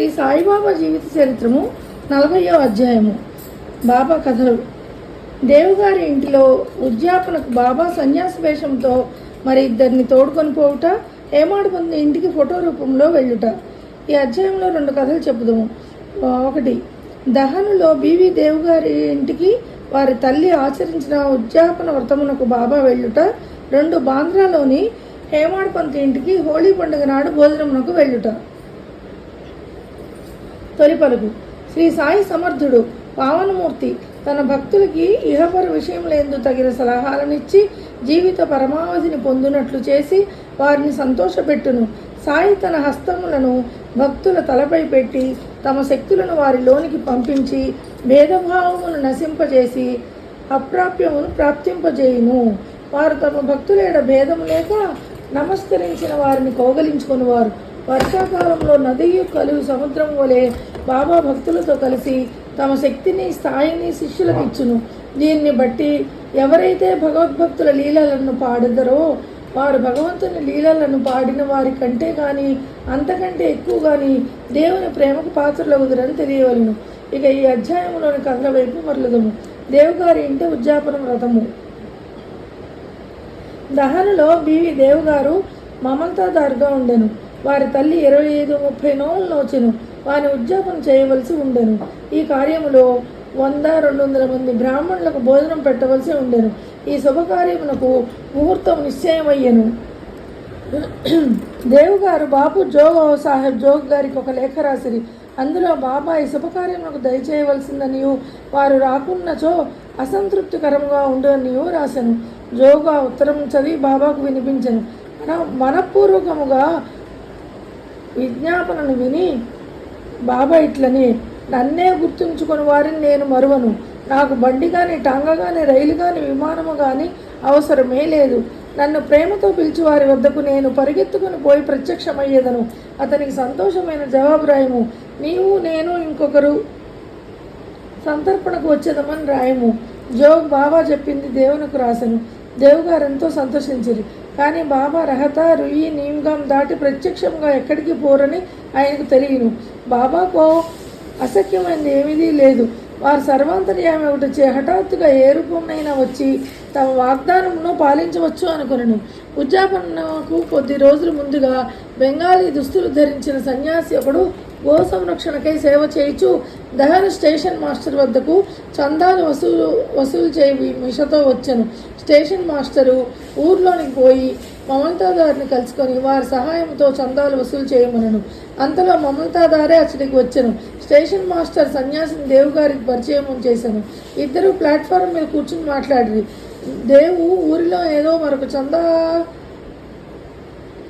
శ్రీ సాయిబాబా జీవిత చరిత్రము నలభయో అధ్యాయము. బాబా కథలు. దేవుగారి ఇంటిలో ఉద్యాపనకు బాబా సన్యాస వేషంతో మరి ఇద్దరిని తోడుకొని పోవుట ఏమాడుకుంది ఇంటికి ఫోటో రూపంలో వెళ్ళుట. ఈ అధ్యాయంలో రెండు కథలు చెప్పుదాము. ఒకటి దహనులో బీవి దేవుగారి ఇంటికి వారి తల్లి ఆచరించిన ఉద్యాపన వ్రతమునకు బాబా వెళ్ళుట. రెండు బాంద్రాలోని హేమాడ్ పంత్ ఇంటికి హోళీ పండుగ నాడు భోజనమునకు వెళ్ళుట. తొలి పలుకు శ్రీ సాయి సమర్థుడు పావనమూర్తి తన భక్తులకి ఇహపర విషయములందు తగిన సలహాలనిచ్చి జీవిత పరమావధిని పొందినట్లు చేసి వారిని సంతోషపెట్టును. సాయి తన హస్తములను భక్తుల తలపై పెట్టి తమ శక్తులను వారిలోనికి పంపించి భేదభావమును నశింపజేసి అప్రాప్యమును ప్రాప్తింపజేయును. వారు తమ భక్తులేడ భేదము లేక నమస్కరించిన వారిని కౌగలించుకునివారు. వర్షాకాలంలో నది కలువు సముద్రం వలె బాబా భక్తులతో కలిసి తమ శక్తిని స్థాయిని శిష్యులకు ఇచ్చును. దీన్ని బట్టి ఎవరైతే భగవద్భక్తుల లీలలను పాడుదరో వారు భగవంతుని లీలలను పాడిన వారి కంటే కానీ అంతకంటే ఎక్కువ కానీ దేవుని ప్రేమకు పాత్రలగుదరని తెలియవలను. ఇక ఈ అధ్యాయంలోని కథల వైపు మరలుదము. దేవుగారి ఇంటి ఉద్యాపన వ్రతము. దహనులో బీవి దేవుగారు మమతాదారుగా ఉండెను. వారి తల్లి ఇరవై ఐదు ముప్పై నోములు నోచెను. వారి ఉద్యాపన చేయవలసి ఉండెను. ఈ కార్యములో వంద రెండు వందల మంది బ్రాహ్మణులకు భోజనం పెట్టవలసి ఉండెను. ఈ శుభకార్యమునకు ముహూర్తం నిశ్చయమయ్యను. దేవుగారు బాబు జోగ సాహెబ్ జోగ్ గారికి ఒక లేఖ రాసిరి. అందులో బాబా ఈ శుభకార్యములకు దయచేయవలసిందనియు వారు రాకున్నచో అసంతృప్తికరంగా ఉండనియు రాశాను జోగా ఉత్తరం చదివి బాబాకు వినిపించను. మన మనపూర్వకముగా విజ్ఞాపనను విని బాబా ఇట్లని నన్నే గుర్తుంచుకొని వారిని నేను మరువను. నాకు బండి కానీ టాంగ కానీ రైలు కానీ విమానము కానీ అవసరమే లేదు. నన్ను ప్రేమతో పిలిచి వారి వద్దకు నేను పరిగెత్తుకుని పోయి ప్రత్యక్షమయ్యేదను. అతనికి సంతోషమైన జవాబు రాయము నీవు నేను ఇంకొకరు సంతర్పణకు వచ్చేదమని రాయము. జోగ్ బాబా చెప్పింది దేవునికి రాసను. దేవుగారు ఎంతో సంతోషించిరి. కానీ బాబా రహత రుయి నీమ్గాం దాటి ప్రత్యక్షంగా ఎక్కడికి పోరని ఆయనకు తెలియను. బాబాకు అసఖ్యమైనది ఏమీ లేదు. వారు సర్వాంతర్యామి ఒకటి చే హఠాత్తుగా ఏ రూపంనైనా వచ్చి తమ వాగ్దానమును పాలించవచ్చు అనుకున్నాను ఉద్యాపనకు కొద్ది రోజుల ముందుగా బెంగాలీ దుస్తులు ధరించిన సన్యాసి ఒకడు గో సంరక్షణకై సేవ చేయిచు దహన స్టేషన్ మాస్టర్ వద్దకు చందాలు వసూలు వసూలు చేయి మిషతో వచ్చాను. స్టేషన్ మాస్టరు ఊర్లోనికి పోయి మమతాదారిని కలుసుకొని వారి సహాయంతో చందాలు వసూలు చేయమనను. అంతలో మమతాదారే అతడికి వచ్చాను. స్టేషన్ మాస్టర్ సన్యాసిని దేవు గారికి పరిచయం చేశాను ఇద్దరు ప్లాట్ఫారం మీద కూర్చుని మాట్లాడి దేవు ఊరిలో ఏదో మరొక చందా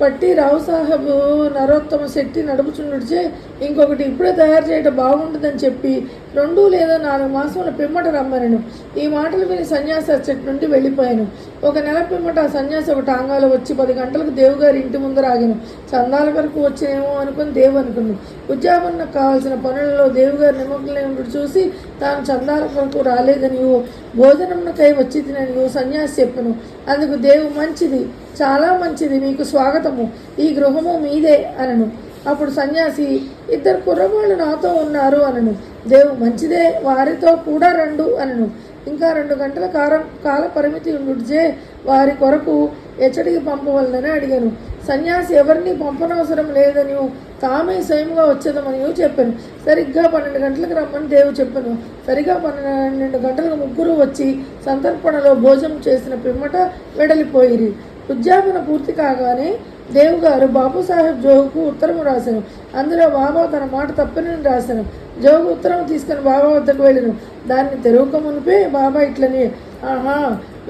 పట్టి రావు సాహెబ్ నరోత్తమ శెట్టి నడుపుచుండుచే ఇంకొకటి ఇప్పుడే తయారు చేయడం బాగుంటుందని చెప్పి రెండు లేదా నాలుగు మాసముల పిమ్మట రమ్మనను. ఈ మాటలు విని సన్యాస చెట్టు నుండి వెళ్ళిపోయాను. ఒక నెల పిమ్మట ఆ సన్యాసి ఒక టాంగాలో వచ్చి పది గంటలకు దేవుగారి ఇంటి ముందర ఆగాను చందాల వరకు వచ్చినేమో అనుకుని దేవు అనుకున్నాను ఉద్యాపనకు కావాల్సిన పనులలో దేవుగారి నిమగ్నలై చూసి తాను చందాల కొరకు రాలేదని భోజనంకై వచ్చి తినని సన్యాసి చెప్పను. అందుకు దేవు మంచిది చాలా మంచిది మీకు స్వాగతము ఈ గృహము మీదే అనను. అప్పుడు సన్యాసి ఇద్దరు కుర్రవాళ్ళు నాతో ఉన్నారు అనను. దేవు మంచిదే వారితో కూడా రండు అనను. ఇంకా రెండు గంటల కారం కాల పరిమితి ఉండుచే వారి కొరకు ఎచ్చడికి పంపవలనని అడిగాను. సన్యాసి ఎవరిని పంపనవసరం లేదని తామే స్వయంగా వచ్చేదమని చెప్పాను సరిగ్గా పన్నెండు గంటలకు రమ్మని దేవు చెప్పాను. సరిగ్గా పన్నెండు గంటలకు ముగ్గురు వచ్చి సంతర్పణలో భోజనం చేసిన పిమ్మట వెడలిపోయిరి. ఉద్యాపన పూర్తి కాగానే దేవు గారు బాబుసాహెబ్ జోగుకు ఉత్తరం రాశాను అందులో బాబా తన మాట తప్పని రాశాను జోగు ఉత్తరం తీసుకుని బాబా వద్దకు వెళ్ళాను. దాన్ని తెరవక మునిపే బాబా ఇట్లని ఆహా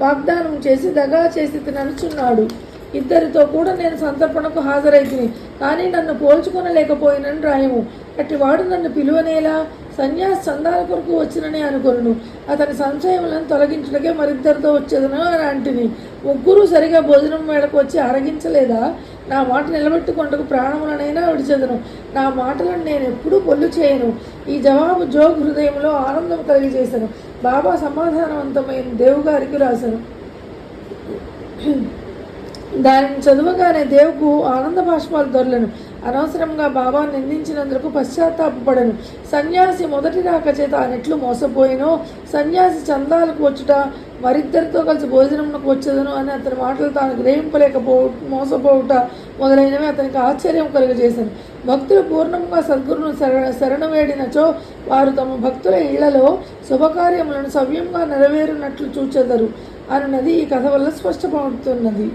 వాగ్దానం చేసి దగా చేసి తిననుచున్నాడు. ఇద్దరితో కూడా నేను సంతర్పణకు హాజరైతిని. కానీ నన్ను పోల్చుకొనలేకపోయినని రాయము. అట్టివాడు నన్ను పిలువనేలా సన్యాస చందాల కొరకు వచ్చినని అనుకొను అతని సంశయములను తొలగించుటకే మరిద్దరితో వచ్చేదను అని అంటిని ముగ్గురు సరిగా భోజనం మేడకు వచ్చి అరగించలేదా? నా మాట నిలబెట్టుకుంటకు ప్రాణములనైనా విడిచెదను. నా మాటలను నేను ఎప్పుడూ పొల్లు చేయను. ఈ జవాబు జోగ్ హృదయంలో ఆనందం కలిగజేశాను బాబా సమాధానవంతమైన దేవుగారికి రాశాను దానిని చదువగానే దేవుకు ఆనంద భాష్పాలు దొరలను. అనవసరంగా బాబా నిందించినందుకు పశ్చాత్తాపడను సన్యాసి మొదటి రాక చేత అనెట్లు మోసపోయినో సన్యాసి చందాలకు వచ్చుట మరిద్దరితో కలిసి భోజనమునకు వచ్చేదను అని అతని మాటలు తాను గ్రహింపలేకపో మోసపోవుట మొదలైనవి అతనికి ఆశ్చర్యం కలుగజేశాను. భక్తులు పూర్ణంగా సద్గురును శరణ శరణ వేడినచో వారు తమ భక్తుల ఇళ్ళలో శుభకార్యములను సవ్యంగా నెరవేరునట్లు చూచెదరు. అన్నది ఈ కథ వల్ల స్పష్టమవుతున్నది.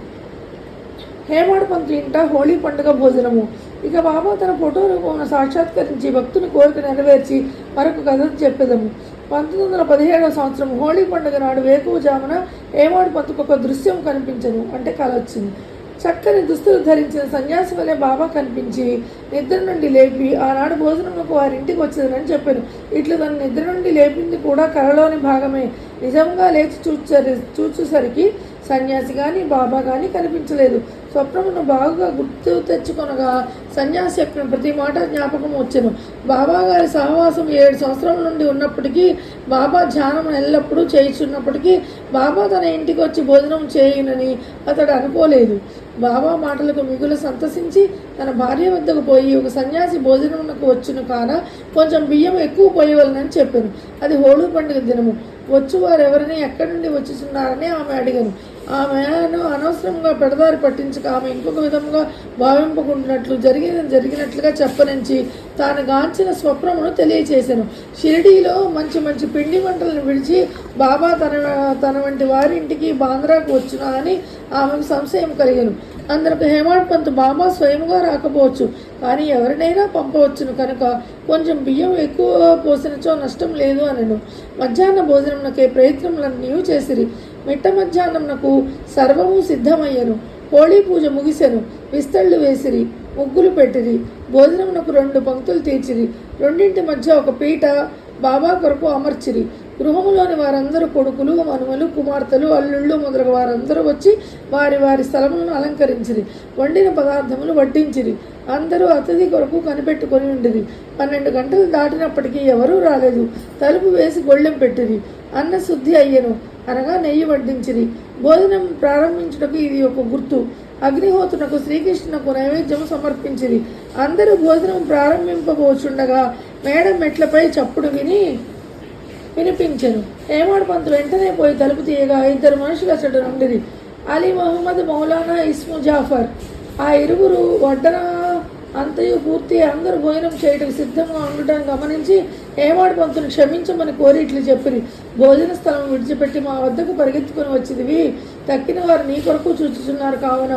హేమాడ్పంతు ఇంట హోళీ పండుగ భోజనము. ఇక బాబా తన ఫోటో రూపమున సాక్షాత్కరించి భక్తుని కోరిక నెరవేర్చి మరొక కథ చెప్పేదము. పంతొమ్మిది వందల పదిహేడవ సంవత్సరం హోళీ పండుగ నాడు వేకువజామున హేమాడ్ పంతుకు ఒక దృశ్యం కనిపించను అంటే కల వచ్చింది. చక్కని దుస్తులు ధరించిన సన్యాసి వలె బాబా కనిపించి నిద్ర నుండి లేపి ఆనాడు భోజనములకు వారి ఇంటికి వచ్చేదని చెప్పాను. ఇట్లు తన నిద్ర నుండి లేపింది కూడా కళలోని భాగమే. నిజంగా లేచి చూచరి చూచేసరికి సన్యాసి కానీ బాబా కానీ కనిపించలేదు. స్వప్నమును బాగుగా గుర్తు తెచ్చుకొనగా సన్యాసి చెప్పిన ప్రతి మాట జ్ఞాపకం వచ్చాను. బాబా గారి సహవాసం ఏడు సంవత్సరాల నుండి ఉన్నప్పటికీ బాబా ధ్యానం ఎల్లప్పుడూ చేయుచున్నప్పటికీ బాబా తన ఇంటికి వచ్చి భోజనం చేయనని అతడు అనుకోలేదు. బాబా మాటలకు మిగులు సంతసించి తన భార్య వద్దకు పోయి ఒక సన్యాసి భోజనమునకు వచ్చును కాన కొంచెం బియ్యం ఎక్కువ పోయవలనని చెప్పాను. అది హోళీ పండుగ దినము. వచ్చు వారు ఎవరిని ఎక్కడి నుండి వచ్చుచున్నారని ఆమె అడిగాను. ఆమెను అనవసరంగా పెడదారి పట్టించక ఆమె ఇంకొక విధంగా భావింపకుంటున్నట్లు జరిగిన జరిగినట్లుగా చెప్పనించి తాను గాంచిన స్వప్నమును తెలియచేశాను. షిరిడీలో మంచి మంచి పిండి వంటలను విడిచి బాబా తన తన వంటి వారి ఇంటికి బాంద్రాకు వచ్చునా అని ఆమెకు సంశయం కలిగాను. అందరికి హేమాడ్ పంత్ బాబా స్వయముగా రాకపోవచ్చు. కానీ ఎవరినైనా పంపవచ్చును కనుక కొంచెం బియ్యం ఎక్కువ పోసినచో నష్టం లేదు అనను. మధ్యాహ్న భోజనంకే ప్రయత్నములన్నీ చేసిరి. మిట్ట మధ్యాహ్నంనకు సర్వము సిద్ధమయ్యను. హోళీ పూజ ముగిసెను. విస్తళ్ళు వేసిరి ముగ్గులు పెట్టిరి. భోజనమునకు రెండు పంక్తులు తీర్చిరి. రెండింటి మధ్య ఒక పీట బాబా కొరకు అమర్చిరి. గృహములోని వారందరూ కొడుకులు మనుమలు కుమార్తెలు అల్లుళ్ళు మొదలగు వారందరూ వచ్చి వారి వారి స్థలములను అలంకరించిరి. వండిన పదార్థములు వడ్డించిరి. అందరూ అతిథి కొరకు కనిపెట్టుకొని ఉండిరి. పన్నెండు గంటలు దాటినప్పటికీ ఎవరూ రాలేదు. తలుపు వేసి గొళ్ళెం పెట్టిరి. అన్న శుద్ధి అయ్యను. అనగా నెయ్యి వడ్డించిరి. భోజనం ప్రారంభించుటకు ఇది ఒక గుర్తు. అగ్నిహోత్రునకు శ్రీకృష్ణునకు నైవేద్యము సమర్పించిరి. అందరూ భోజనం ప్రారంభింపబోచుండగా మేడ మెట్లపై చప్పుడు విని వినిపించను. హేమాడ్ పంతులు వెంటనే పోయి తలుపు తీయగా ఇద్దరు మనుషులు అసడు నుండిరి అలీ మహమ్మద్ మౌలానా ఇస్ము జాఫర్. ఆ ఇరువురు వడ్డన అంతయు పూర్తి అందరూ భోజనం చేయటం సిద్ధంగా ఉండటం గమనించి ఏమాడు పంతులు క్షమించమని కోరి ఇట్లు చెప్పిరి. భోజన స్థలం విడిచిపెట్టి మా వద్దకు పరిగెత్తుకొని వచ్చిదివి. తక్కిన వారు నీ కొరకు చూచుచున్నారు కావున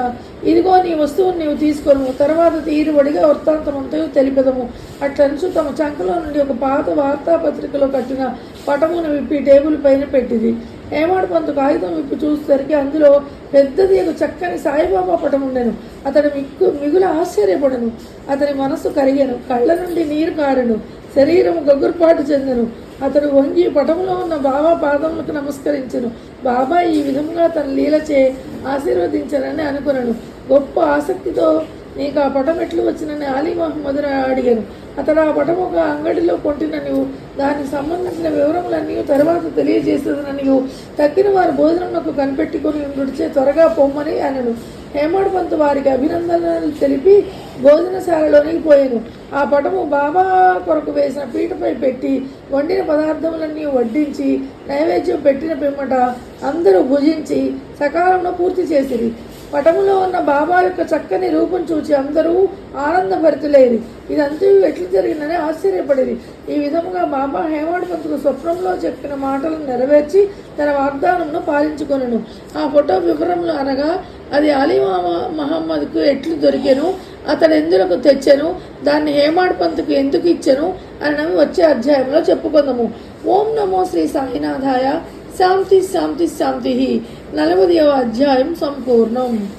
ఇదిగో నీ వస్తువును నీవు తీసుకొను. తర్వాత తీరుబడిగా వృత్తాంతమంతయు తెలిపెదము. అట్లనుచు తమ చంకలో నుండి ఒక పాత వార్తాపత్రికలో కట్టిన పటమును విప్పి టేబుల్ పైన పెట్టింది. ఏమాడు పంతు కాగితం విప్పి చూసేసరికి అందులో పెద్దది ఒక చక్కని సాయిబాబా పటం ఉండేను అతడు మిక్కు మిగుల ఆశ్చర్యపడను. అతని మనసు కరిగను. కళ్ళ నుండి నీరు కారెను. శరీరం గగుర్పాటు చెందను. అతడు వంగి పటములో ఉన్న బాబా పాదములకు నమస్కరించను. బాబా ఈ విధంగా తన లీలచే ఆశీర్వదించనని అనుకున్నాను గొప్ప ఆసక్తితో నీకు ఆ పటం ఎట్లు వచ్చినని అలీ మహమ్మద్ అడిగాను. అతడు ఆ పటం ఒక అంగడిలో కొంటిన నీవు దానికి సంబంధించిన వివరములన్నీ తర్వాత తెలియజేసేదని నీవు తక్కిన వారి భోజనంకు కనిపెట్టుకుని నడిచే త్వరగా పొమ్మని అనను. హేమాడ్ పంత్ వారికి అభినందనలు తెలిపి భోజనశాలలోనికి పోయాను. ఆ పటము బాబా కొరకు వేసిన పీటపై పెట్టి వండిన పదార్థములన్నీ వడ్డించి నైవేద్యం పెట్టిన పిమ్మట అందరూ భుజించి సకాలంలో పూర్తి చేసిరి. పటములో ఉన్న బాబా యొక్క చక్కని రూపం చూచి అందరూ ఆనందభరితులేరు. ఇదంతా ఎట్లు జరిగిందని ఆశ్చర్యపడేది ఈ విధముగా బాబా హేమాడ్ పంతుకు స్వప్నంలో చెప్పిన మాటలను నెరవేర్చి తన వాగ్దానంను పాలించుకొనను. ఆ ఫోటో వివరములు అనగా అది అలీ మహమ్మద్కు ఎట్లు దొరికాను? అతడు ఎందులకు తెచ్చాను? దాన్ని హేమాడ్ పంత్కు ఎందుకు ఇచ్చెను? అని వచ్చే అధ్యాయంలో చెప్పుకుందాము. ఓం నమో శ్రీ సాయినాథాయ. శాంతి శాంతి శాంతి. నలభదవ అధ్యాయం సంపూర్ణం.